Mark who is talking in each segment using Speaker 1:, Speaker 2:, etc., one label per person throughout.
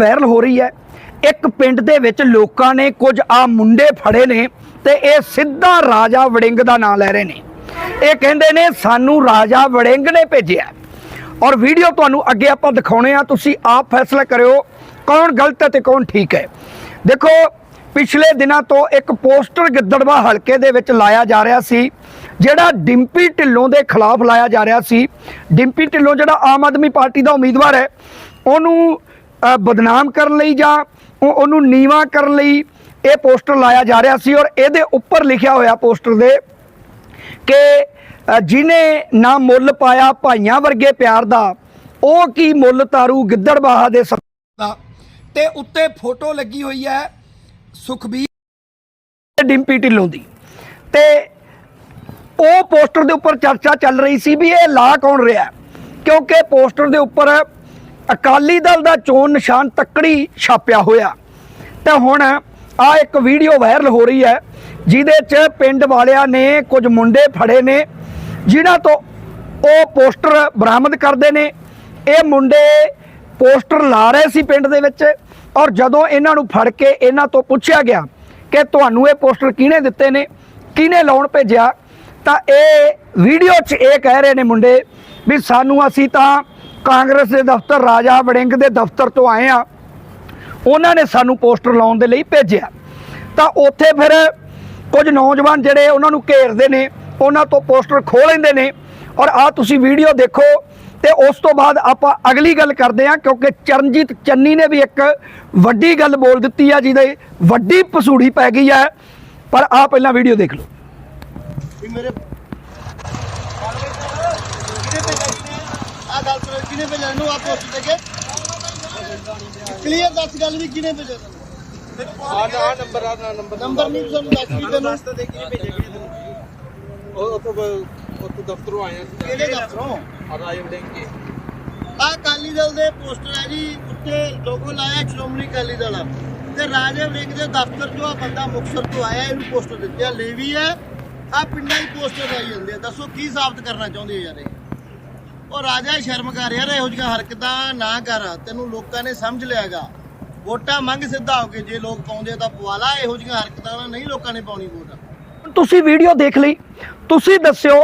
Speaker 1: Viral ਹੋ ਰਹੀ ਹੈ। ਇੱਕ ਪਿੰਡ ਦੇ ਵਿੱਚ ਲੋਕਾਂ ਨੇ ਕੁਝ ਆ ਮੁੰਡੇ ਫੜੇ ਨੇ ਤੇ ਇਹ ਸਿੱਧਾ ਰਾਜਾ ਵੜਿੰਗ ਦਾ ਨਾਮ ਲੈ ਰਹੇ ਨੇ। ਇਹ ਕਹਿੰਦੇ ਨੇ, ਸਾਨੂੰ ਰਾਜਾ ਵੜਿੰਗ ਨੇ ਭੇਜਿਆ ਔਰ ਵੀਡੀਓ ਤੁਹਾਨੂੰ ਅੱਗੇ ਆਪਾਂ ਦਿਖਾਉਣੇ ਆ। ਤੁਸੀਂ ਆਪ ਫੈਸਲਾ ਕਰਿਓ, ਕੌਣ ਗਲਤ ਹੈ ਤੇ ਕੌਣ ਠੀਕ ਹੈ। ਦੇਖੋ, ਪਿਛਲੇ ਦਿਨਾਂ ਤੋਂ ਇੱਕ ਪੋਸਟਰ ਗਿੱਦੜਵਾ ਹਲਕੇ ਦੇ ਵਿੱਚ ਲਾਇਆ ਜਾ ਰਿਹਾ ਸੀ, ਜਿਹੜਾ ਡਿੰਪੀ ਢਿੱਲੋਂ ਦੇ ਖਿਲਾਫ ਲਾਇਆ ਜਾ ਰਿਹਾ ਸੀ। ਡਿੰਪੀ ਢਿੱਲੋਂ ਜਿਹੜਾ ਆਮ ਆਦਮੀ ਪਾਰਟੀ ਦਾ ਉਮੀਦਵਾਰ ਹੈ, ਉਹਨੂੰ ਬਦਨਾਮ ਕਰਨ ਲਈ ਜਾਂ ਉਹਨੂੰ ਨੀਵਾ ਕਰਨ ਲਈ ਇਹ ਪੋਸਟਰ ਲਾਇਆ ਜਾ ਰਿਹਾ ਸੀ ਔਰ ਇਹਦੇ ਉੱਪਰ ਲਿਖਿਆ ਹੋਇਆ ਪੋਸਟਰ ਦੇ ਕਿ ਅ, ਜਿਹਨੇ ਨਾ ਮੁੱਲ ਪਾਇਆ ਭਾਈਆਂ ਵਰਗੇ ਪਿਆਰ ਦਾ ਉਹ ਕੀ ਮੁੱਲ ਤਾਰੂ ਗਿੱਦੜਬਾਹਾ ਦੇ ਸੱਪ ਦਾ। ਤੇ ਉੱਤੇ ਫੋਟੋ ਲੱਗੀ ਹੋਈ ਹੈ ਸੁਖਬੀਰ ਡਿੰਪੀ ਢਿੱਲੋਂ ਦੀ। ਤੇ ਉਹ ਪੋਸਟਰ ਦੇ ਉੱਪਰ ਚਰਚਾ ਚੱਲ ਰਹੀ ਸੀ ਵੀ ਇਹ ਲਾ ਕੌਣ ਰਿਹਾ ਕਿਉਂਕਿ ਪੋਸਟਰ ਦੇ ਉੱਪਰ ਅਕਾਲੀ ਦਲ ਦਾ ਚੋਣ ਨਿਸ਼ਾਨ ਤੱਕੜੀ ਛਾਪਿਆ ਹੋਇਆ। ਤਾਂ ਹੁਣ ਆ ਇੱਕ ਵੀਡੀਓ ਵਾਇਰਲ ਹੋ ਰਹੀ ਹੈ, ਜਿਹਦੇ 'ਚ ਪਿੰਡ ਵਾਲਿਆਂ ਨੇ ਕੁਝ ਮੁੰਡੇ ਫੜੇ ਨੇ, ਜਿਨ੍ਹਾਂ ਤੋਂ ਉਹ ਪੋਸਟਰ ਬਰਾਮਦ ਕਰਦੇ ਨੇ। ਇਹ ਮੁੰਡੇ ਪੋਸਟਰ ਲਾ ਰਹੇ ਸੀ ਪਿੰਡ ਦੇ ਵਿੱਚ ਔਰ ਜਦੋਂ ਇਹਨਾਂ ਨੂੰ ਫੜ ਕੇ ਇਹਨਾਂ ਤੋਂ ਪੁੱਛਿਆ ਗਿਆ ਕਿ ਤੁਹਾਨੂੰ ਇਹ ਪੋਸਟਰ ਕਿਹਨੇ ਦਿੱਤੇ ਨੇ, ਕਿਹਨੇ ਲਾਉਣ ਭੇਜਿਆ, ਤਾਂ ਇਹ ਵੀਡੀਓ 'ਚ ਇਹ ਕਹਿ ਰਹੇ ਨੇ ਮੁੰਡੇ ਵੀ ਸਾਨੂੰ ਅਸੀਂ ਤਾਂ ਕਾਂਗਰਸ ਦੇ ਦਫ਼ਤਰ, ਰਾਜਾ ਵੜਿੰਗ ਦੇ ਦਫ਼ਤਰ ਤੋਂ ਆਏ ਆ। ਉਹਨਾਂ ਨੇ ਸਾਨੂੰ ਪੋਸਟਰ ਲਾਉਣ ਦੇ ਲਈ ਭੇਜਿਆ। ਤਾਂ ਉੱਥੇ ਫਿਰ ਕੁਝ ਨੌਜਵਾਨ ਜਿਹੜੇ ਉਹਨਾਂ ਨੂੰ ਘੇਰਦੇ ਨੇ, ਉਹਨਾਂ ਤੋਂ ਪੋਸਟਰ ਖੋਹ ਲੈਂਦੇ ਨੇ। ਔਰ ਆ ਤੁਸੀਂ ਵੀਡੀਓ ਦੇਖੋ ਤੇ ਉਸ ਤੋਂ ਬਾਅਦ ਆਪਾਂ ਅਗਲੀ ਗੱਲ ਕਰਦੇ ਹਾਂ, ਕਿਉਂਕਿ ਚਰਨਜੀਤ ਚੰਨੀ ਨੇ ਵੀ ਇੱਕ ਵੱਡੀ ਗੱਲ ਬੋਲ ਦਿੱਤੀ ਆ, ਜਿਹਦੇ ਵੱਡੀ ਪਸੂੜੀ ਪੈ ਗਈ ਹੈ ਪਰ ਆ ਪਹਿਲਾਂ ਵੀਡੀਓ ਦੇਖ ਲਓ।
Speaker 2: ਮੇਰੇ ਕਿਹਨੇ ਭੇਜਿਆ ਕਿਹਨੇ ਆ ਗੱਲ ਕਰੋ ਕਿਹਨੇ ਭੇਜਿਆ? ਇਹਨੂੰ ਆ ਪੋਸਟ ਦੇ ਕੇ। ਕਲੀਅਰ ਦੱਸ ਗੱਲ ਵੀ ਕਿਹਨੇ ਭੇਜਿਆ
Speaker 3: ਆ ਨਾ ਨੰਬਰ ਆ ਨਾ ਨੰਬਰ
Speaker 2: ਨੰਬਰ ਨਹੀਂ ਤੁਹਾਨੂੰ ਦੱਸ ਵੀ ਤੈਨੂੰ।
Speaker 3: ਦੱਸ ਤਾਂ ਦੇ ਕਿਹਨੇ ਭੇਜਿਆ ਕਿਹਨੇ ਤੈਨੂੰ? ਉਹ ਉੱਥੋਂ ਉੱਥੋਂ ਦਫ਼ਤਰੋਂ ਆਇਆ ਸੀ।
Speaker 2: ਕਿਹੜੇ ਦਫ਼ਤਰੋਂ?
Speaker 3: ਆ
Speaker 2: ਆ ਦਲ ਦੇ ਪੋਸਟਰ ਹੈ ਜੀ ਉੱਤੇ ਲੋਗੋ ਲਾਇਆ ਸ਼੍ਰੋਮਣੀ ਅਕਾਲੀ ਦਲ ਤੇ ਰਾਜੇ ਵੜਿੰਗ ਦੇ ਦਫ਼ਤਰ ਚੋਂ ਆ ਬੰਦਾ ਮੁਕਤਸਰ ਤੋਂ ਆਇਆ ਇਹਨੂੰ ਪੋਸਟਰ ਦਿੱਤੇ ਆ। ਲੇਵੀ ਹੈ ਆ ਪਿੰਡਾਂ ਦੀ ਪੋਸਟਰ ਆਈ ਜਾਂਦੇ ਆ ਦੱਸੋ ਕੀ ਸਾਬਤ ਕਰਨਾ ਚਾਹੁੰਦੇ ਹੋ ਯਾਰ ਇਹ? ਉਹ ਰਾਜਾ ਸ਼ਰਮ ਕਰ ਯਾਰ, ਇਹੋ ਜਿਹੀਆਂ ਹਰਕਤਾਂ ਨਾ ਕਰ, ਤੈਨੂੰ ਲੋਕਾਂ ਨੇ ਸਮਝ ਲਿਆਗਾ। ਵੋਟਾਂ ਮੰਗ ਸਿੱਧਾ ਹੋ ਕੇ ਜੇ ਲੋਕ ਪਾਉਂਦੇ ਤਾਂ ਪਵਾ ਲਾ ਇਹੋ ਜਿਹੀਆਂ ਹਰਕਤਾਂ ਨਾਲ ਨਹੀਂ ਲੋਕਾਂ ਨੇ ਪਾਉਣੀ ਵੋਟ।
Speaker 1: ਤੁਸੀਂ ਵੀਡੀਓ ਦੇਖ ਲਈ, ਤੁਸੀਂ ਦੱਸਿਓ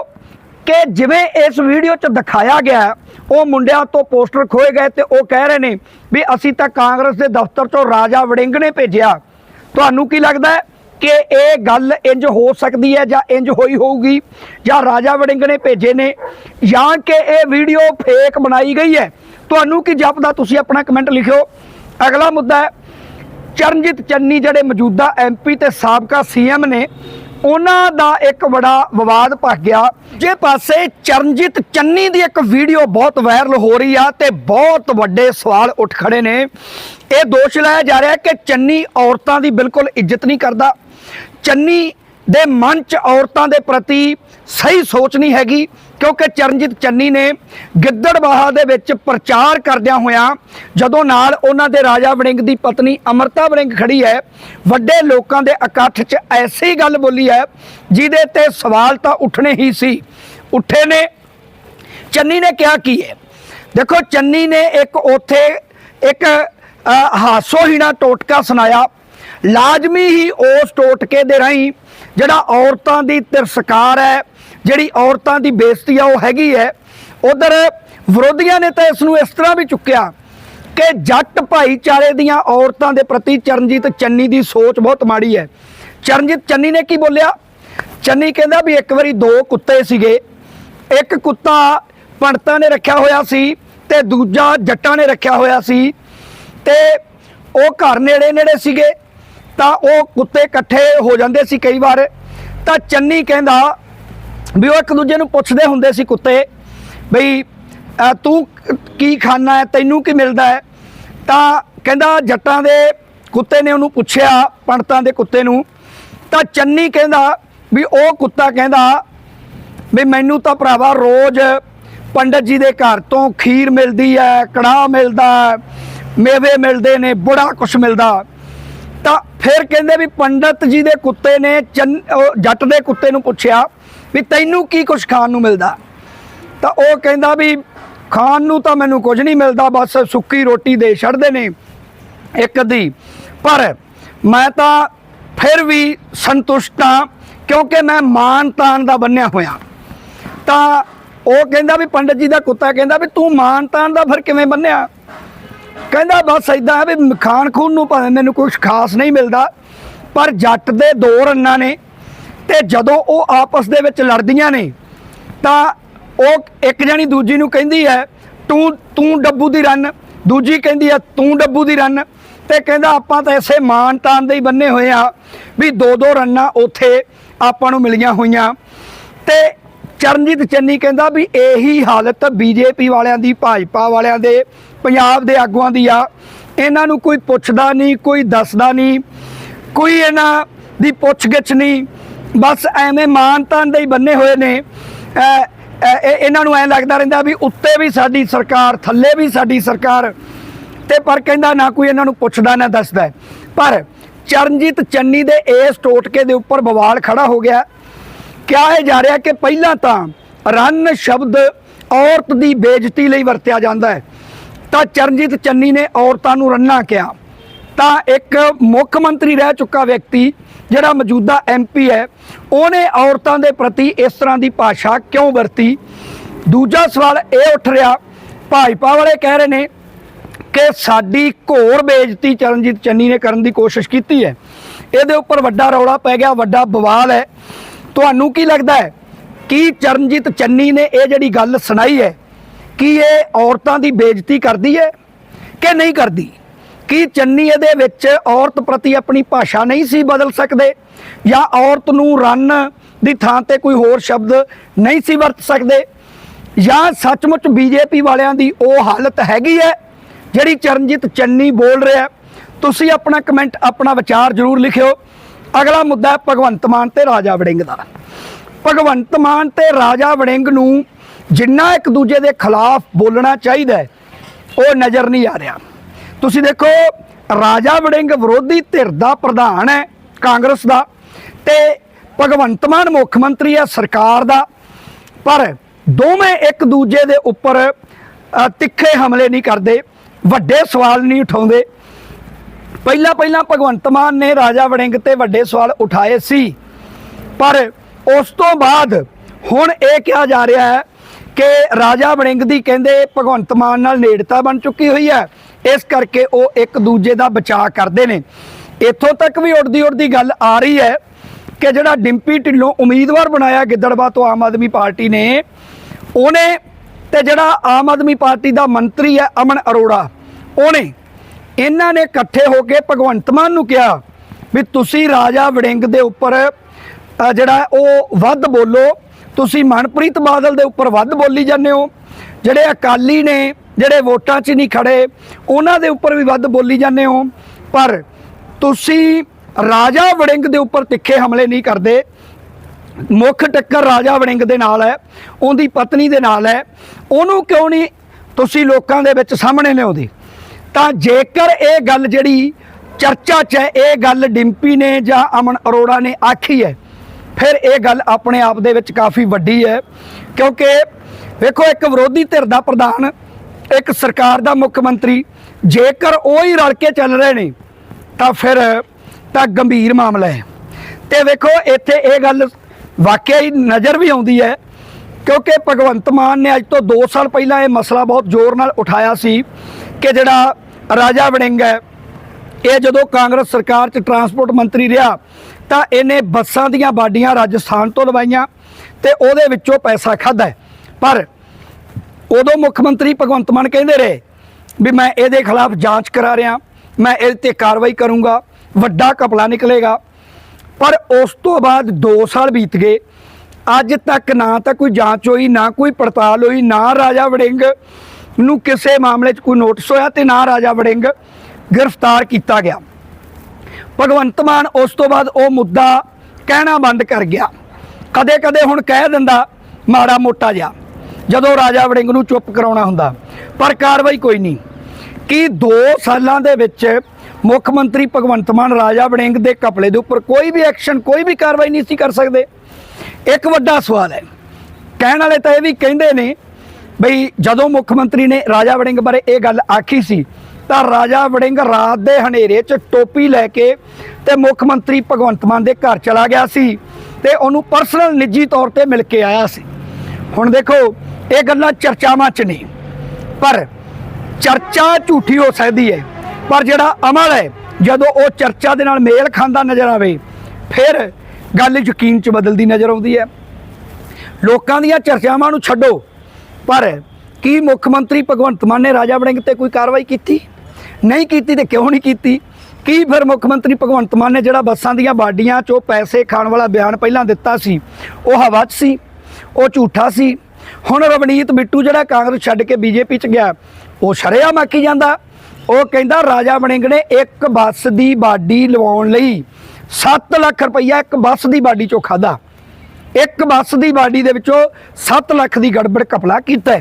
Speaker 1: ਕਿ ਜਿਵੇਂ ਇਸ ਵੀਡੀਓ 'ਚ ਦਿਖਾਇਆ ਗਿਆ, ਉਹ ਮੁੰਡਿਆਂ ਤੋਂ ਪੋਸਟਰ ਖੋਏ ਗਏ ਤੇ ਉਹ ਕਹਿ ਰਹੇ ਨੇ ਵੀ ਅਸੀਂ ਤਾਂ ਕਾਂਗਰਸ ਦੇ ਦਫ਼ਤਰ 'ਚੋਂ ਰਾਜਾ ਵੜਿੰਗ ਨੇ ਭੇਜਿਆ। ਤੁਹਾਨੂੰ ਕੀ ਲੱਗਦਾ ਹੈ? ਕਿ ਇਹ ਗੱਲ ਇੰਜ ਹੋ ਸਕਦੀ ਹੈ ਜਾਂ ਇੰਜ ਹੋਈ ਹੋਊਗੀ, ਜਾਂ ਰਾਜਾ ਵੜਿੰਗ ਨੇ ਭੇਜੇ ਨੇ, ਜਾਂ ਕਿ ਇਹ ਵੀਡੀਓ ਫੇਕ ਬਣਾਈ ਗਈ ਹੈ। ਤੁਹਾਨੂੰ ਕੀ ਜਪਦਾ? ਤੁਸੀਂ ਆਪਣਾ ਕਮੈਂਟ ਲਿਖਿਓ। ਅਗਲਾ ਮੁੱਦਾ ਹੈ, ਚਰਨਜੀਤ ਚੰਨੀ ਜਿਹੜੇ ਮੌਜੂਦਾ ਐਮਪੀ ਤੇ ਸਾਬਕਾ ਸੀਐਮ ਨੇ ਉਹਨਾਂ ਦਾ ਇੱਕ ਬੜਾ ਵਿਵਾਦ ਭਖ ਗਿਆ। ਜੇ ਪਾਸੇ ਚਰਨਜੀਤ ਚੰਨੀ ਦੀ ਇੱਕ ਵੀਡੀਓ ਬਹੁਤ ਵਾਇਰਲ ਹੋ ਰਹੀ ਆ ਤੇ ਬਹੁਤ ਵੱਡੇ ਸਵਾਲ ਉੱਠ ਖੜੇ ਨੇ। ਇਹ ਦੋਸ਼ ਲਾਇਆ ਜਾ ਰਿਹਾ ਕਿ ਚੰਨੀ ਔਰਤਾਂ ਦੀ ਬਿਲਕੁਲ ਇੱਜ਼ਤ ਨਹੀਂ ਕਰਦਾ। ਚੰਨੀ ਦੇ ਮਨ 'ਚ ਔਰਤਾਂ ਦੇ ਪ੍ਰਤੀ ਸਹੀ ਸੋਚ ਨਹੀਂ ਹੈਗੀ, ਕਿਉਂਕਿ ਚਰਨਜੀਤ ਚੰਨੀ ਨੇ ਗਿੱਦੜਬਾਹਾ ਦੇ ਵਿੱਚ ਪ੍ਰਚਾਰ ਕਰਦਿਆਂ ਹੋਇਆਂ ਜਦੋਂ ਨਾਲ ਉਹਨਾਂ ਦੇ ਰਾਜਾ ਵੜਿੰਗ ਦੀ ਪਤਨੀ ਅਮਰਤਾ ਵੜਿੰਗ ਖੜੀ ਹੈ, ਵੱਡੇ ਲੋਕਾਂ ਦੇ ਇਕੱਠ 'ਚ ਐਸੀ ਗੱਲ ਬੋਲੀ ਹੈ, ਜਿਹਦੇ ਤੇ ਸਵਾਲ ਤਾਂ ਉੱਠਣੇ ਹੀ ਸੀ। ਉੱਠੇ ਨੇ। ਚੰਨੀ ਨੇ ਕਿਹਾ ਕੀ ਹੈ? ਦੇਖੋ, ਚੰਨੀ ਨੇ ਇੱਕ ਉਥੇ ਇੱਕ ਹਾਸੋਹੀਣਾ ਟੋਟਕਾ ਸੁਣਾਇਆ। ਲਾਜ਼ਮੀ ਹੀ ਉਸ ਟੋਟਕੇ ਦੇ ਰਾਹੀਂ ਜਿਹੜਾ ਔਰਤਾਂ ਦੀ ਤਿਰਸਕਾਰ ਹੈ ਜਿਹੜੀ ਔਰਤਾਂ ਦੀ ਬੇਇੱਜ਼ਤੀ ਆ, ਉਹ ਹੈਗੀ ਹੈ। ਉਧਰ ਵਿਰੋਧੀਆਂ ਨੇ ਤਾਂ ਇਸ ਨੂੰ ਇਸ ਤਰ੍ਹਾਂ ਵੀ ਚੁੱਕਿਆ ਕਿ ਜੱਟ ਭਾਈਚਾਰੇ ਦੀਆਂ ਔਰਤਾਂ ਦੇ ਪ੍ਰਤੀ ਚਰਨਜੀਤ ਚੰਨੀ ਦੀ ਸੋਚ ਬਹੁਤ ਮਾੜੀ ਹੈ। ਚਰਨਜੀਤ ਚੰਨੀ ਨੇ ਕੀ ਬੋਲਿਆ? ਚੰਨੀ ਕਹਿੰਦਾ ਵੀ ਇੱਕ ਵਾਰੀ ਦੋ ਕੁੱਤੇ ਸੀਗੇ। ਇੱਕ ਕੁੱਤਾ ਪੰਡਤਾਂ ਨੇ ਰੱਖਿਆ ਹੋਇਆ ਸੀ ਤੇ ਦੂਜਾ ਜੱਟਾਂ ਨੇ ਰੱਖਿਆ ਹੋਇਆ ਸੀ ਤੇ ਉਹ ਘਰ ਨੇੜੇ ਨੇੜੇ ਸੀਗੇ ਤਾਂ ਉਹ ਕੁੱਤੇ ਇਕੱਠੇ ਹੋ ਜਾਂਦੇ ਸੀ ਕਈ ਵਾਰ। ਤਾਂ ਚੰਨੀ ਕਹਿੰਦਾ ਵੀ ਉਹ ਇੱਕ ਦੂਜੇ ਨੂੰ ਪੁੱਛਦੇ ਹੁੰਦੇ ਸੀ ਕੁੱਤੇ, ਬਈ ਤੂੰ ਕੀ ਖਾਣਾ ਹੈ, ਤੈਨੂੰ ਕੀ ਮਿਲਦਾ ਹੈ? ਤਾਂ ਕਹਿੰਦਾ ਜੱਟਾਂ ਦੇ ਕੁੱਤੇ ਨੇ ਉਹਨੂੰ ਪੁੱਛਿਆ ਪੰਡਤਾਂ ਦੇ ਕੁੱਤੇ ਨੂੰ, ਤਾਂ ਚੰਨੀ ਕਹਿੰਦਾ ਵੀ ਉਹ ਕੁੱਤਾ ਕਹਿੰਦਾ ਵੀ ਮੈਨੂੰ ਤਾਂ ਭਰਾਵਾ ਰੋਜ਼ ਪੰਡਤ ਜੀ ਦੇ ਘਰ ਤੋਂ ਖੀਰ ਮਿਲਦੀ ਹੈ, ਕੜਾਹ ਮਿਲਦਾ ਮੇਵੇ ਮਿਲਦੇ ਨੇ, ਬੁੜਾ ਕੁਛ ਮਿਲਦਾ। ਤਾਂ ਫਿਰ ਕਹਿੰਦੇ ਵੀ ਪੰਡਤ ਜੀ ਦੇ ਕੁੱਤੇ ਨੇ ਚੰਨ, ਉਹ ਜੱਟ ਦੇ ਕੁੱਤੇ ਨੂੰ ਪੁੱਛਿਆ ਵੀ ਤੈਨੂੰ ਕੀ ਕੁਝ ਖਾਣ ਨੂੰ ਮਿਲਦਾ? ਤਾਂ ਉਹ ਕਹਿੰਦਾ ਵੀ ਖਾਣ ਨੂੰ ਤਾਂ ਮੈਨੂੰ ਕੁਝ ਨਹੀਂ ਮਿਲਦਾ, ਬਸ ਸੁੱਕੀ ਰੋਟੀ ਦੇ ਛੱਡਦੇ ਨੇ ਇੱਕ ਅੱਧੀ। ਪਰ ਮੈਂ ਤਾਂ ਫਿਰ ਵੀ ਸੰਤੁਸ਼ਟ ਹਾਂ ਕਿਉਂਕਿ ਮੈਂ ਮਾਨ ਤਾਨ ਦਾ ਬੰਨਿਆ ਹੋਇਆ। ਤਾਂ ਉਹ ਕਹਿੰਦਾ ਵੀ ਪੰਡਤ ਜੀ ਦਾ ਕੁੱਤਾ ਕਹਿੰਦਾ ਵੀ ਤੂੰ ਮਾਨ ਤਾਨ ਦਾ ਫਿਰ ਕਿਵੇਂ ਬੰਨਿਆ? ਕਹਿੰਦਾ ਬਸ ਇਦਾਂ ਵੀ ਖਾਣ ਖੂਨ ਨੂੰ ਭਾਵੇਂ ਮੈਨੂੰ ਕੁਝ ਖਾਸ ਨਹੀਂ ਮਿਲਦਾ, ਪਰ ਜੱਟ ਦੇ ਦੋ ਰੰਨਾਂ ਨੇ। ਤੇ ਜਦੋਂ ਉਹ ਆਪਸ ਦੇ ਵਿੱਚ ਲੜਦੀਆਂ ਨੇ, ਤਾਂ ਉਹ ਇੱਕ ਜਣੀ ਦੂਜੀ ਨੂੰ ਕਹਿੰਦੀ ਹੈ, ਤੂੰ ਤੂੰ ਡੱਬੂ ਦੀ ਰੰਨ। ਦੂਜੀ ਕਹਿੰਦੀ ਹੈ, ਤੂੰ ਡੱਬੂ ਦੀ ਰੰਨ। ਤੇ ਕਹਿੰਦਾ, ਆਪਾਂ ਤਾਂ ਐਸੇ ਮਾਨ ਤਾਨ ਦੇ ਹੀ ਬੰਨੇ ਹੋਏ ਆ ਵੀ ਦੋ ਦੋ ਰੰਨਾਂ ਉੱਥੇ ਆਪਾਂ ਨੂੰ ਮਿਲੀਆਂ ਹੋਈਆਂ। ਤੇ ਚਰਨਜੀਤ ਚੰਨੀ ਕਹਿੰਦਾ ਵੀ ਇਹੀ ਹਾਲਤ ਬੀਜੇਪੀ ਵਾਲਿਆਂ ਦੀ, ਭਾਜਪਾ ਵਾਲਿਆਂ ਦੇ, ਪੰਜਾਬ ਦੇ ਆਗੂਆਂ ਦੀ ਆ। ਇਹਨਾਂ ਨੂੰ ਕੋਈ ਪੁੱਛਦਾ ਨਹੀਂ, ਕੋਈ ਦੱਸਦਾ ਨਹੀਂ, ਕੋਈ ਇਹਨਾਂ ਦੀ ਪੁੱਛਗਿੱਛ ਨਹੀਂ। ਬਸ ਐਵੇਂ ਮਾਨਤਾਨ ਦੇ ਹੀ ਬੰਨੇ ਹੋਏ ਨੇ। ਇਹਨਾਂ ਨੂੰ ਐ ਲੱਗਦਾ ਰਹਿੰਦਾ ਵੀ ਉੱਤੇ ਵੀ ਸਾਡੀ ਸਰਕਾਰ, ਥੱਲੇ ਵੀ ਸਾਡੀ ਸਰਕਾਰ। ਤੇ ਪਰ ਕਹਿੰਦਾ ਨਾ ਕੋਈ ਇਹਨਾਂ ਨੂੰ ਪੁੱਛਦਾ, ਨਾ ਦੱਸਦਾ। ਪਰ ਚਰਨਜੀਤ ਚੰਨੀ ਦੇ ਇਸ ਟੋਟਕੇ ਦੇ ਉੱਪਰ ਬਵਾਲ ਖੜਾ ਹੋ ਗਿਆ। ਕਿਹਾ ਇਹ ਜਾ ਰਿਹਾ ਕਿ ਪਹਿਲਾਂ ਤਾਂ ਰੰਨ ਸ਼ਬਦ ਔਰਤ ਦੀ ਬੇਇੱਜ਼ਤੀ ਲਈ ਵਰਤਿਆ ਜਾਂਦਾ ਹੈ। ਤਾਂ ਚਰਨਜੀਤ ਚੰਨੀ ਨੇ ਔਰਤਾਂ ਨੂੰ ਰੰਨਾ ਕਿਹਾ। ਤਾਂ ਇੱਕ ਮੁੱਖ ਮੰਤਰੀ ਰਹਿ ਚੁੱਕਾ ਵਿਅਕਤੀ ਜਿਹੜਾ ਮੌਜੂਦਾ ਐਮਪੀ ਹੈ, ਉਹਨੇ ਔਰਤਾਂ ਦੇ ਪ੍ਰਤੀ ਇਸ ਤਰ੍ਹਾਂ ਦੀ ਭਾਸ਼ਾ ਕਿਉਂ ਵਰਤੀ? ਦੂਜਾ ਸਵਾਲ ਇਹ ਉੱਠ ਰਿਹਾ, ਭਾਜਪਾ ਵਾਲੇ ਕਹਿ ਰਹੇ ਨੇ ਕਿ ਸਾਡੀ ਘੋਰ ਬੇਇੱਜ਼ਤੀ ਚਰਨਜੀਤ ਚੰਨੀ ਨੇ ਕਰਨ ਦੀ ਕੋਸ਼ਿਸ਼ ਕੀਤੀ ਹੈ। ਇਹਦੇ ਉੱਪਰ ਵੱਡਾ ਰੌਲਾ ਪੈ ਗਿਆ, ਵੱਡਾ ਬਵਾਲ ਹੈ। ਤੁਹਾਨੂੰ ਕੀ ਲੱਗਦਾ ਹੈ ਕੀ ਚਰਨਜੀਤ ਚੰਨੀ ਨੇ ਇਹ ਜਿਹੜੀ ਗੱਲ ਸੁਣਾਈ ਹੈ, ਕੀ ਇਹ ਔਰਤਾਂ ਦੀ ਬੇਇੱਜ਼ਤੀ ਕਰਦੀ ਹੈ ਕਿ ਨਹੀਂ ਕਰਦੀ? ਕੀ ਚੰਨੀ ਇਹਦੇ ਵਿੱਚ ਔਰਤ ਪ੍ਰਤੀ ਆਪਣੀ ਭਾਸ਼ਾ ਨਹੀਂ ਸੀ ਬਦਲ ਸਕਦੇ ਜਾਂ ਔਰਤ ਨੂੰ ਰੰਨ ਦੀ ਥਾਂ ਤੇ ਕੋਈ ਹੋਰ ਸ਼ਬਦ ਨਹੀਂ ਸੀ ਵਰਤ ਸਕਦੇ ਜਾਂ ਸੱਚਮੁੱਚ ਬੀਜੇਪੀ ਵਾਲਿਆਂ ਦੀ ਉਹ ਹਾਲਤ ਹੈਗੀ ਹੈ ਜਿਹੜੀ ਚਰਨਜੀਤ ਚੰਨੀ ਬੋਲ ਰਿਹਾ ਤੁਸੀਂ ਆਪਣਾ ਕਮੈਂਟ ਆਪਣਾ ਵਿਚਾਰ ਜ਼ਰੂਰ ਲਿਖਿਓ। ਅਗਲਾ ਮੁੱਦਾ ਭਗਵੰਤ ਮਾਨ ਤੇ ਰਾਜਾ ਵੜਿੰਗ ਦਾ। ਭਗਵੰਤ ਮਾਨ ਤੇ ਰਾਜਾ ਵੜਿੰਗ ਨੂੰ ਜਿੰਨਾ ਇੱਕ ਦੂਜੇ ਦੇ ਖਿਲਾਫ ਬੋਲਣਾ ਚਾਹੀਦਾ ਉਹ ਨਜ਼ਰ ਨਹੀਂ ਆ ਰਿਹਾ। ਤੁਸੀਂ ਦੇਖੋ, ਰਾਜਾ ਵੜਿੰਗ ਵਿਰੋਧੀ ਧਿਰ ਦਾ ਪ੍ਰਧਾਨ ਹੈ ਕਾਂਗਰਸ ਦਾ ਤੇ ਭਗਵੰਤ ਮਾਨ ਮੁੱਖ ਮੰਤਰੀ ਹੈ ਸਰਕਾਰ ਦਾ। ਪਰ ਦੋਵੇਂ ਇੱਕ ਦੂਜੇ ਦੇ ਉੱਪਰ ਤਿੱਖੇ ਹਮਲੇ ਨਹੀਂ ਕਰਦੇ, ਵੱਡੇ ਸਵਾਲ ਨਹੀਂ ਉਠਾਉਂਦੇ। ਪਹਿਲਾਂ ਪਹਿਲਾਂ ਭਗਵੰਤ ਮਾਨ ਨੇ ਰਾਜਾ ਵੜਿੰਗ ਤੇ ਵੱਡੇ ਸਵਾਲ ਉਠਾਏ ਸੀ। ਪਰ ਉਸ ਤੋਂ ਬਾਅਦ ਹੁਣ ਇਹ ਕਿਹਾ ਜਾ ਰਿਹਾ ਹੈ ਕਿ ਰਾਜਾ ਵੜਿੰਗ ਦੀ ਕਹਿੰਦੇ ਭਗਵੰਤ ਮਾਨ ਨਾਲ ਨੇੜਤਾ ਬਣ ਚੁੱਕੀ ਹੋਈ ਹੈ। ਇਸ ਕਰਕੇ ਉਹ ਇੱਕ ਦੂਜੇ ਦਾ ਬਚਾਅ ਕਰਦੇ ਨੇ। ਇੱਥੋਂ ਤੱਕ ਵੀ ਉੜਦੀ ਉੜਦੀ ਗੱਲ ਆ ਰਹੀ ਹੈ ਕਿ ਜਿਹੜਾ ਡਿੰਪੀ ਢਿੱਲੋਂ ਉਮੀਦਵਾਰ ਬਣਾਇਆ ਗਿੱਦੜਬਾ ਤੋਂ ਆਮ ਆਦਮੀ ਪਾਰਟੀ ਨੇ, ਉਹਨੇ ਤੇ ਜਿਹੜਾ ਆਮ ਆਦਮੀ ਪਾਰਟੀ ਦਾ ਮੰਤਰੀ ਹੈ ਅਮਨ ਅਰੋੜਾ, ਉਹਨੇ ਇਹਨਾਂ ਨੇ ਇਕੱਠੇ ਹੋ ਕੇ ਭਗਵੰਤ ਮਾਨ ਨੂੰ ਕਿਹਾ ਵੀ ਤੁਸੀਂ ਰਾਜਾ ਵੜਿੰਗ ਦੇ ਉੱਪਰ ਜਿਹੜਾ ਉਹ ਵੱਧ ਬੋਲੋ ਤੁਸੀਂ ਮਨਪ੍ਰੀਤ ਬਾਦਲ ਦੇ ਉੱਪਰ ਵੱਧ ਬੋਲੀ ਜਾਂਦੇ ਹੋ। ਜਿਹੜੇ ਅਕਾਲੀ ਨੇ, ਜਿਹੜੇ ਵੋਟਾਂ 'ਚ ਨਹੀਂ ਖੜੇ, ਉਹਨਾਂ ਦੇ ਉੱਪਰ ਵੀ ਵੱਧ ਬੋਲੀ ਜਾਂਦੇ ਹੋ। ਪਰ ਤੁਸੀਂ ਰਾਜਾ ਵੜਿੰਗ ਦੇ ਉੱਪਰ ਤਿੱਖੇ ਹਮਲੇ ਨਹੀਂ ਕਰਦੇ। ਮੁੱਖ ਟੱਕਰ ਰਾਜਾ ਵੜਿੰਗ ਦੇ ਨਾਲ ਹੈ, ਉਹਦੀ ਪਤਨੀ ਦੇ ਨਾਲ ਹੈ। ਉਹਨੂੰ ਕਿਉਂ ਨਹੀਂ ਤੁਸੀਂ ਲੋਕਾਂ ਦੇ ਵਿੱਚ ਸਾਹਮਣੇ ਲਿਆਉਂਦੇ? ਤਾਂ ਜੇਕਰ ਇਹ ਗੱਲ ਜਿਹੜੀ ਚਰਚਾ 'ਚ ਹੈ, ਇਹ ਗੱਲ ਡਿੰਪੀ ਨੇ ਜਾਂ ਅਮਨ ਅਰੋੜਾ ਨੇ ਆਖੀ ਹੈ ਫਿਰ ਇਹ ਗੱਲ ਆਪਣੇ ਆਪ ਦੇ ਵਿੱਚ ਕਾਫੀ ਵੱਡੀ ਹੈ, ਕਿਉਂਕਿ ਵੇਖੋ ਇੱਕ ਵਿਰੋਧੀ ਧਿਰ ਦਾ ਪ੍ਰਧਾਨ, ਇੱਕ ਸਰਕਾਰ ਦਾ ਮੁੱਖ ਮੰਤਰੀ, ਜੇਕਰ ਉਹ ਹੀ ਰਲ ਕੇ ਚੱਲ ਰਹੇ ਨੇ, ਤਾਂ ਫਿਰ ਤਾਂ ਗੰਭੀਰ ਮਾਮਲਾ ਹੈ। ਤੇ ਵੇਖੋ, ਇੱਥੇ ਇਹ ਗੱਲ ਵਾਕਿਆ ਹੀ ਨਜ਼ਰ ਵੀ ਆਉਂਦੀ ਹੈ, ਕਿਉਂਕਿ ਭਗਵੰਤ ਮਾਨ ਨੇ ਅੱਜ ਤੋਂ 2 ਸਾਲ ਪਹਿਲਾਂ ਇਹ ਮਸਲਾ ਬਹੁਤ ਜ਼ੋਰ ਨਾਲ ਉਠਾਇਆ ਸੀ ਕਿ ਜਿਹੜਾ ਰਾਜਾ ਵੜਿੰਗ ਹੈ, ਇਹ ਜਦੋਂ ਕਾਂਗਰਸ ਸਰਕਾਰ 'ਚ ਟਰਾਂਸਪੋਰਟ ਮੰਤਰੀ ਰਿਹਾ ਤਾਂ ਇਹਨੇ ਬੱਸਾਂ ਦੀਆਂ ਬਾਡੀਆਂ ਰਾਜਸਥਾਨ ਤੋਂ ਲਵਾਈਆਂ ਤੇ ਉਹਦੇ ਵਿੱਚੋਂ ਪੈਸਾ ਖਾਦਾ ਪਰ ਉਦੋਂ ਮੁੱਖ ਮੰਤਰੀ ਭਗਵੰਤ ਮਾਨ ਕਹਿੰਦੇ ਰਹੇ ਵੀ ਮੈਂ ਇਹਦੇ ਖਿਲਾਫ ਜਾਂਚ ਕਰਾ ਰਿਹਾ, ਮੈਂ ਇਹਦੇ ਤੇ ਕਾਰਵਾਈ ਕਰੂੰਗਾ, ਵੱਡਾ ਕਪਲਾ ਨਿਕਲੇਗਾ। ਪਰ ਉਸ ਤੋਂ ਬਾਅਦ 2 ਸਾਲ ਬੀਤ ਗਏ, ਅੱਜ ਤੱਕ ਨਾ ਤਾਂ ਕੋਈ ਜਾਂਚ ਹੋਈ, ਨਾ ਕੋਈ ਪੜਤਾਲ ਹੋਈ, ਨਾ ਰਾਜਾ ਵੜਿੰਗ ਨੂੰ ਕਿਸੇ ਮਾਮਲੇ 'ਚ ਕੋਈ ਨੋਟਿਸ ਹੋਇਆ ਤੇ ਨਾ ਰਾਜਾ ਵੜਿੰਗ ਗ੍ਰਿਫਤਾਰ ਕੀਤਾ ਗਿਆ। ਭਗਵੰਤ ਮਾਨ ਉਸ ਤੋਂ ਬਾਅਦ ਉਹ ਮੁੱਦਾ ਕਹਿਣਾ ਬੰਦ ਕਰ ਗਿਆ। ਕਦੇ ਕਦੇ ਹੁਣ ਕਹਿ ਦਿੰਦਾ, ਮਾੜਾ ਮੋਟਾ ਜਿਹਾ, ਜਦੋਂ ਰਾਜਾ ਵੜਿੰਗ ਨੂੰ ਚੁੱਪ ਕਰਾਉਣਾ ਹੁੰਦਾ। ਪਰ ਕਾਰਵਾਈ ਕੋਈ ਨਹੀਂ। ਕਿ 2 ਸਾਲਾਂ ਦੇ ਵਿੱਚ ਮੁੱਖ ਮੰਤਰੀ ਭਗਵੰਤ ਮਾਨ ਰਾਜਾ ਵੜਿੰਗ ਦੇ ਕਪੜੇ ਦੇ ਉੱਪਰ ਕੋਈ ਵੀ ਐਕਸ਼ਨ, ਕੋਈ ਵੀ ਕਾਰਵਾਈ ਨਹੀਂ ਸੀ ਕਰ ਸਕਦੇ? ਇੱਕ ਵੱਡਾ ਸਵਾਲ ਹੈ। ਕਹਿਣ ਵਾਲੇ ਤਾਂ ਇਹ ਵੀ ਕਹਿੰਦੇ ਨੇ, ਬਈ ਜਦੋਂ ਮੁੱਖ ਮੰਤਰੀ ਨੇ ਰਾਜਾ ਵੜਿੰਗ ਬਾਰੇ ਇਹ ਗੱਲ ਆਖੀ ਸੀ ਤਾਂ ਰਾਜਾ ਵੜਿੰਗ ਰਾਤ ਦੇ ਹਨੇਰੇ 'ਚ ਟੋਪੀ ਲੈ ਕੇ ਤੇ ਮੁੱਖ ਮੰਤਰੀ ਭਗਵੰਤ ਮਾਨ ਦੇ ਘਰ ਚਲਾ ਗਿਆ ਸੀ ਤੇ ਉਹਨੂੰ ਪਰਸਨਲ ਨਿੱਜੀ ਤੌਰ ਤੇ ਮਿਲ ਕੇ ਆਇਆ ਸੀ। ਹੁਣ ਦੇਖੋ, ਇਹ ਗੱਲਾਂ ਚਰਚਾਵਾਂ 'ਚ ਨਹੀਂ ਪਰ ਚਰਚਾ ਝੂਠੀ ਹੋ ਸਕਦੀ ਹੈ। ਪਰ ਜਿਹੜਾ ਅਮਲ ਹੈ, ਜਦੋਂ ਉਹ ਚਰਚਾ ਦੇ ਨਾਲ ਮੇਲ ਖਾਂਦਾ ਨਜ਼ਰ ਆਵੇ, ਫਿਰ ਗੱਲ ਯਕੀਨ 'ਚ ਬਦਲਦੀ ਨਜ਼ਰ ਆਉਂਦੀ ਹੈ। ਲੋਕਾਂ ਦੀਆਂ ਚਰਚਾਵਾਂ ਨੂੰ ਛੱਡੋ। ਪਰ ਕੀ ਮੁੱਖ ਮੰਤਰੀ ਭਗਵੰਤ ਮਾਨ ਨੇ ਰਾਜਾ ਵੜਿੰਗ ਤੇ ਕੋਈ ਕਾਰਵਾਈ ਕੀਤੀ? ਨਹੀਂ ਕੀਤੀ ਤੇ ਕਿਉਂ ਨਹੀਂ ਕੀਤੀ? ਕੀ ਫਿਰ ਮੁੱਖ ਮੰਤਰੀ ਭਗਵੰਤ ਮਾਨ ਨੇ ਜਿਹੜਾ ਬੱਸਾਂ ਦੀਆਂ ਬਾਡੀਆਂ 'ਚੋਂ ਪੈਸੇ ਖਾਣ ਵਾਲਾ ਬਿਆਨ ਪਹਿਲਾਂ ਦਿੱਤਾ ਸੀ, ਉਹ ਹਵਾ 'ਚ ਸੀ, ਉਹ ਝੂਠਾ ਸੀ? ਹੁਣ ਰਵਨੀਤ ਬਿੱਟੂ ਜਿਹੜਾ ਕਾਂਗਰਸ ਛੱਡ ਕੇ ਬੀਜੇਪੀ 'ਚ ਗਿਆ, ਉਹ ਸ਼ਰਿਆ ਮਾਕੀ ਜਾਂਦਾ। ਉਹ ਕਹਿੰਦਾ ਰਾਜਾ ਵੜਿੰਗ ਨੇ ਇੱਕ ਬੱਸ ਦੀ ਬਾਡੀ ਲਵਾਉਣ ਲਈ 7 ਲੱਖ ਰੁਪਈਆ ਇੱਕ ਬੱਸ ਦੀ ਬਾਡੀ 'ਚੋਂ ਖਾਦਾ ਇੱਕ ਬੱਸ ਦੀ ਬਾਡੀ ਦੇ ਵਿੱਚੋਂ 7 ਲੱਖ ਦੀ ਗੜਬੜ ਕਪਲਾ ਕੀਤਾ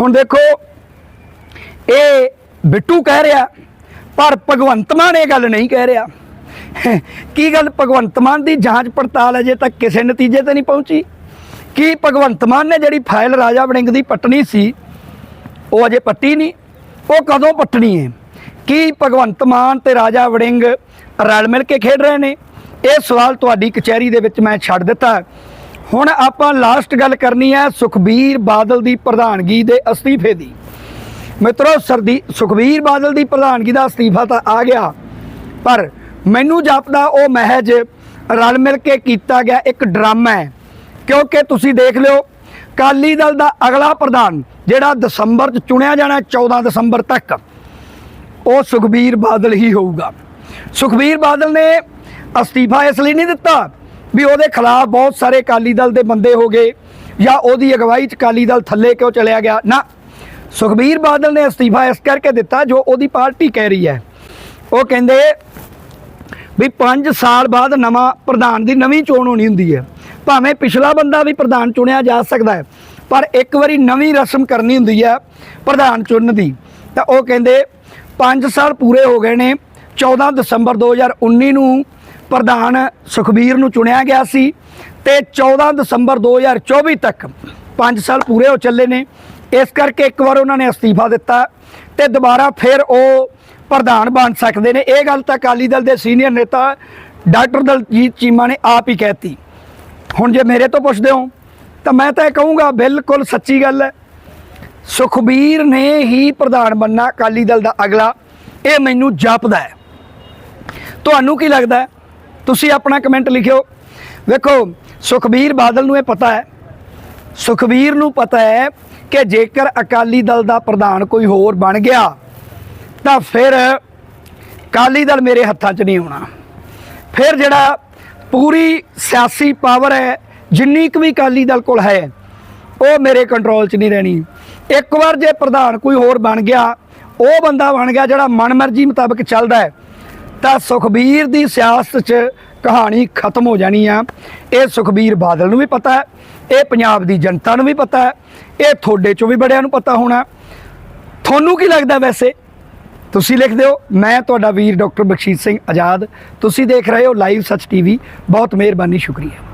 Speaker 1: ਹੁਣ ਦੇਖੋ, ਇਹ ਬਿੱਟੂ ਕਹਿ ਰਿਹਾ, ਪਰ ਭਗਵੰਤ ਮਾਨ ਇਹ ਗੱਲ ਨਹੀਂ ਕਹਿ ਰਿਹਾ। ਕੀ ਗੱਲ ਭਗਵੰਤ ਮਾਨ ਦੀ ਜਾਂਚ ਪੜਤਾਲ ਅਜੇ ਤੱਕ ਕਿਸੇ ਨਤੀਜੇ ਤੇ ਨਹੀਂ ਪਹੁੰਚੀ? ਕੀ ਭਗਵੰਤ ਮਾਨ ਨੇ ਜਿਹੜੀ ਫਾਈਲ ਰਾਜਾ ਵੜਿੰਗ ਦੀ ਪੱਟਣੀ ਸੀ, ਉਹ ਅਜੇ ਪੱਟੀ ਨਹੀਂ? ਉਹ ਕਦੋਂ ਪੱਟਣੀ ਹੈ? ਕੀ ਭਗਵੰਤ ਮਾਨ ਤੇ ਰਾਜਾ ਵੜਿੰਗ ਰਲ ਮਿਲ ਕੇ ਖੇਡ ਰਹੇ ਨੇ? ਇਹ ਸਵਾਲ ਤੁਹਾਡੀ ਕਚਹਿਰੀ ਦੇ ਵਿੱਚ ਮੈਂ ਛੱਡ ਦਿੱਤਾ। ਹੁਣ ਆਪਾਂ ਲਾਸਟ ਗੱਲ ਕਰਨੀ ਹੈ ਸੁਖਬੀਰ ਬਾਦਲ ਦੀ ਪ੍ਰਧਾਨਗੀ ਦੇ ਅਸਤੀਫੇ ਦੀ। ਮਿੱਤਰੋ ਸਰਦੀ ਸੁਖਬੀਰ ਬਾਦਲ ਦੀ ਪ੍ਰਧਾਨਗੀ ਦਾ ਅਸਤੀਫਾ ਤਾਂ ਆ ਗਿਆ ਪਰ ਮੈਨੂੰ ਜਾਪਦਾ ਉਹ ਮਹਿਜ ਰਲ ਮਿਲ ਕੇ ਕੀਤਾ ਗਿਆ ਇੱਕ ਡਰਾਮਾ ਹੈ। ਕਿਉਂਕਿ ਤੁਸੀਂ ਦੇਖ ਲਿਓ ਕਾਲੀ ਦਲ ਦਾ ਅਗਲਾ ਪ੍ਰਧਾਨ ਜਿਹੜਾ ਦਸੰਬਰ 'ਚ ਚੁਣਿਆ ਜਾਣਾ ਹੈ, 14 ਦਸੰਬਰ ਤੱਕ ਉਹ ਸੁਖਬੀਰ ਬਾਦਲ ਹੀ ਹੋਊਗਾ। ਸੁਖਬੀਰ ਬਾਦਲ ਨੇ ਅਸਤੀਫਾ ਇਸ ਲਈ ਨਹੀਂ ਦਿੱਤਾ ਵੀ ਉਹਦੇ ਖਿਲਾਫ ਬਹੁਤ ਸਾਰੇ ਅਕਾਲੀ ਦਲ ਦੇ ਬੰਦੇ ਹੋ ਗਏ ਜਾਂ ਉਹਦੀ ਅਗਵਾਈ 'ਚ ਅਕਾਲੀ ਦਲ ਥੱਲੇ ਕਿਉਂ ਚਲਿਆ ਗਿਆ। ਨਾ ਸੁਖਬੀਰ ਬਾਦਲ ਨੇ ਅਸਤੀਫਾ ਇਸ ਕਰਕੇ ਦਿੱਤਾ ਜੋ ਉਹਦੀ ਪਾਰਟੀ ਕਹਿ ਰਹੀ ਹੈ। ਉਹ ਕਹਿੰਦੇ ਵੀ 5 ਸਾਲ ਬਾਅਦ ਨਵਾਂ ਪ੍ਰਧਾਨ ਦੀ ਨਵੀਂ ਚੋਣ ਹੋਣੀ ਹੁੰਦੀ ਹੈ। ਭਾਵੇਂ ਪਿਛਲਾ ਬੰਦਾ ਵੀ ਪ੍ਰਧਾਨ ਚੁਣਿਆ ਜਾ ਸਕਦਾ ਹੈ, ਪਰ ਇੱਕ ਵਾਰੀ ਨਵੀਂ ਰਸਮ ਕਰਨੀ ਹੁੰਦੀ ਹੈ ਪ੍ਰਧਾਨ ਚੁਣਨ ਦੀ। ਤਾਂ ਉਹ ਕਹਿੰਦੇ 5 ਸਾਲ ਪੂਰੇ ਹੋ ਗਏ ਨੇ 14 ਦਸੰਬਰ 2019 ਨੂੰ ਪ੍ਰਧਾਨ ਸੁਖਬੀਰ ਨੂੰ ਚੁਣਿਆ ਗਿਆ ਸੀ ਤੇ 14 ਦਸੰਬਰ 2024 ਤੱਕ 5 ਸਾਲ ਪੂਰੇ ਹੋ ਚੱਲੇ ਨੇ। ਇਸ ਕਰਕੇ ਇੱਕ ਵਾਰ ਉਹਨਾਂ ਨੇ ਅਸਤੀਫਾ ਦਿੱਤਾ ਤੇ ਦੁਬਾਰਾ ਫਿਰ ਉਹ ਪ੍ਰਧਾਨ ਬਣ ਸਕਦੇ ਨੇ। ਇਹ ਗੱਲ ਤਾਂ ਅਕਾਲੀ ਦਲ ਦੇ ਸੀਨੀਅਰ ਨੇਤਾ ਡਾਕਟਰ ਦਲਜੀਤ ਚੀਮਾ ਨੇ ਆਪ ਹੀ ਕਹਿਤੀ। ਹੁਣ ਜੇ ਮੇਰੇ ਤੋਂ ਪੁੱਛਦੇ ਹੋ, ਤਾਂ ਮੈਂ ਤਾਂ ਇਹ ਕਹੂੰਗਾ, ਬਿਲਕੁਲ ਸੱਚੀ ਗੱਲ ਹੈ। ਸੁਖਬੀਰ ਨੇ ਹੀ ਪ੍ਰਧਾਨ ਬੰਨਾ ਅਕਾਲੀ ਦਲ ਦਾ ਅਗਲਾ। ਇਹ ਮੈਨੂੰ ਜਾਪਦਾ ਹੈ। ਤੁਹਾਨੂੰ ਕੀ ਲੱਗਦਾ ਤੁਸੀਂ ਆਪਣਾ ਕਮੈਂਟ ਲਿਖਿਓ। ਵੇਖੋ, ਸੁਖਬੀਰ ਬਾਦਲ ਨੂੰ ਇਹ ਪਤਾ ਹੈ। ਸੁਖਬੀਰ ਨੂੰ ਪਤਾ ਹੈ ਕਿ ਜੇਕਰ ਅਕਾਲੀ ਦਲ ਦਾ ਪ੍ਰਧਾਨ ਕੋਈ ਹੋਰ ਬਣ ਗਿਆ, ਤਾਂ ਫਿਰ ਅਕਾਲੀ ਦਲ ਮੇਰੇ ਹੱਥਾਂ 'ਚ ਨਹੀਂ ਆਉਣਾ। ਫਿਰ ਜਿਹੜਾ ਪੂਰੀ ਸਿਆਸੀ ਪਾਵਰ ਹੈ, ਜਿੰਨੀ ਕੁ ਵੀ ਅਕਾਲੀ ਦਲ ਕੋਲ ਹੈ, ਉਹ ਮੇਰੇ ਕੰਟਰੋਲ 'ਚ ਨਹੀਂ ਰਹਿਣੀ। ਇੱਕ ਵਾਰ ਜੇ ਪ੍ਰਧਾਨ ਕੋਈ ਹੋਰ ਬਣ ਗਿਆ, ਉਹ ਬੰਦਾ ਬਣ ਗਿਆ ਜਿਹੜਾ ਮਨਮਰਜ਼ੀ ਮੁਤਾਬਕ ਚੱਲਦਾ ਹੈ, ਤਾਂ ਸੁਖਬੀਰ ਦੀ ਸਿਆਸਤ 'ਚ ਕਹਾਣੀ ਖਤਮ ਹੋ ਜਾਣੀ ਆ। ਇਹ ਸੁਖਬੀਰ ਬਾਦਲ ਨੂੰ ਵੀ ਪਤਾ ਹੈ, ਇਹ ਪੰਜਾਬ ਦੀ ਜਨਤਾ ਨੂੰ ਵੀ ਪਤਾ ਹੈ ਇਹ ਤੁਹਾਡੇ 'ਚੋਂ ਵੀ ਬੜਿਆਂ ਨੂੰ ਪਤਾ ਹੋਣਾ। ਤੁਹਾਨੂੰ ਕੀ ਲੱਗਦਾ ਵੈਸੇ? ਤੁਸੀਂ ਲਿਖ ਦਿਓ, ਮੈਂ ਤੁਹਾਡਾ ਵੀਰ ਡਾਕਟਰ ਬਖਸ਼ੀਤ ਸਿੰਘ ਆਜ਼ਾਦ। ਤੁਸੀਂ ਦੇਖ ਰਹੇ ਹੋ ਲਾਈਵ ਸੱਚ ਟੀਵੀ। ਬਹੁਤ ਮਿਹਰਬਾਨੀ, ਸ਼ੁਕਰੀਆ।